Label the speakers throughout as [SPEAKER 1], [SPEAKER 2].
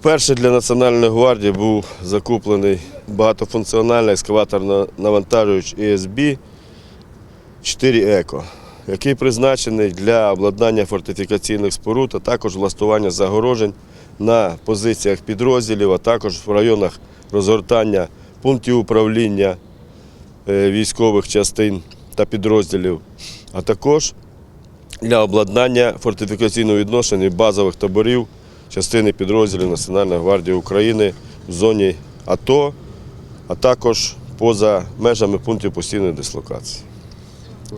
[SPEAKER 1] Вперше для Національної гвардії був закуплений багатофункціональний екскаватор-навантажуючий ESB 4 Еко, який призначений для обладнання фортифікаційних споруд, а також влаштування загорожень на позиціях підрозділів, а також в районах розгортання пунктів управління е, військових частин та підрозділів, а також для обладнання фортифікаційного відношення базових таборів частини підрозділів Національної гвардії України в зоні АТО, а також поза межами пунктів постійної дислокації.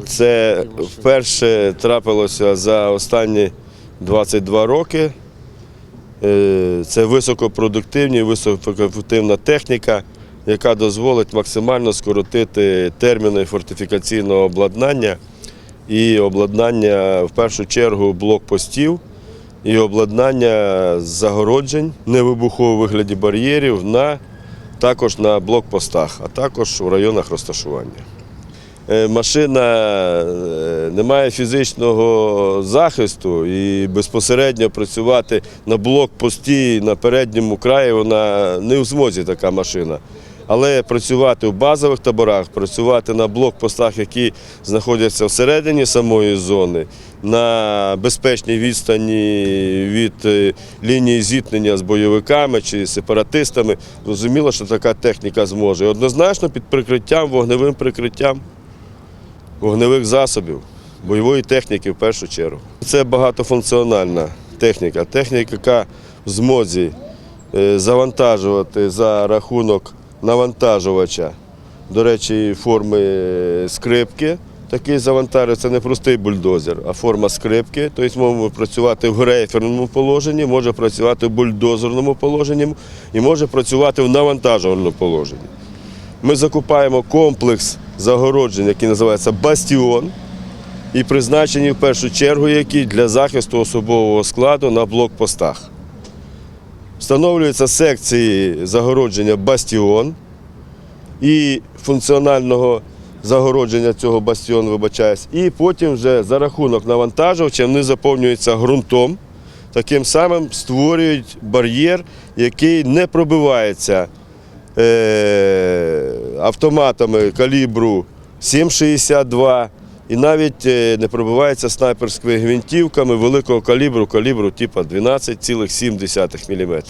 [SPEAKER 1] Це вперше трапилося за останні 22 роки. Е, Це високопродуктивна, високоефективна техніка, яка дозволить максимально скоротити терміни фортифікаційного обладнання і обладнання в першу чергу блокпостів і обладнання загороджень невибухового вигляді бар'єрів на, також на блокпостах, а також у районах розташування. Е, Машина е, не має фізичного захисту і безпосередньо працювати на блокпості на передньому краї вона не в змозі така машина. Але працювати в базових таборах, працювати на блокпостах, які знаходяться всередині самої зони, на безпечній відстані від е, лінії зіткнення з бойовиками чи сепаратистами, зрозуміло, що така техніка зможе. Однозначно під прикриттям, вогневим прикриттям вогневих засобів, бойової техніки в першу чергу. Це багатофункціональна техніка, техніка, яка в змозі е, завантажувати за рахунок навантажувача, до речі, форми скрипки. Такий завантажує, це не простий бульдозер, а форма скрипки. Тобто може працювати в грейферному положенні, може працювати в бульдозерному положенні і може працювати в навантажувальному положенні. Ми закупаємо комплекс загороджень, який називається Бастіон, і призначені в першу чергу які для захисту особового складу на блокпостах. Встановлюються секції загородження Бастіон і функціонального загородження цього бастіону, вибачаюсь, і потім вже за рахунок навантажувача вони заповнюються ґрунтом. Таким самим створюють бар'єр, який не пробивається е, автоматами калібру 7,62 і навіть е, не пробивається снайперськими гвинтівками великого калібру, калібру типу 12,7 мм.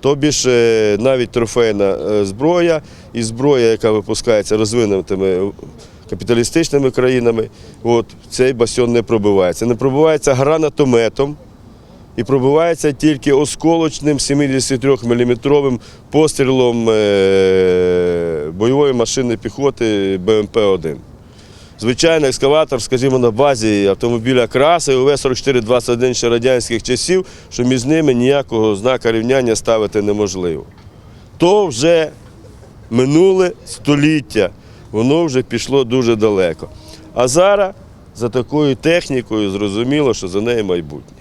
[SPEAKER 1] Тобі ж е, навіть трофейна е, зброя і зброя, яка випускається розвинутими капіталістичними країнами, от, цей басьон не пробивається. Не пробивається гранатометом, і пробивається тільки осколочним 73-мм пострілом бойової машини піхоти БМП-1. Звичайно, екскаватор, скажімо, на базі автомобіля Краси УВ-4421 ще радянських часів, що між ними ніякого знака рівняння ставити неможливо. То вже минуле століття, воно вже пішло дуже далеко. А зараз за такою технікою зрозуміло, що за нею майбутнє.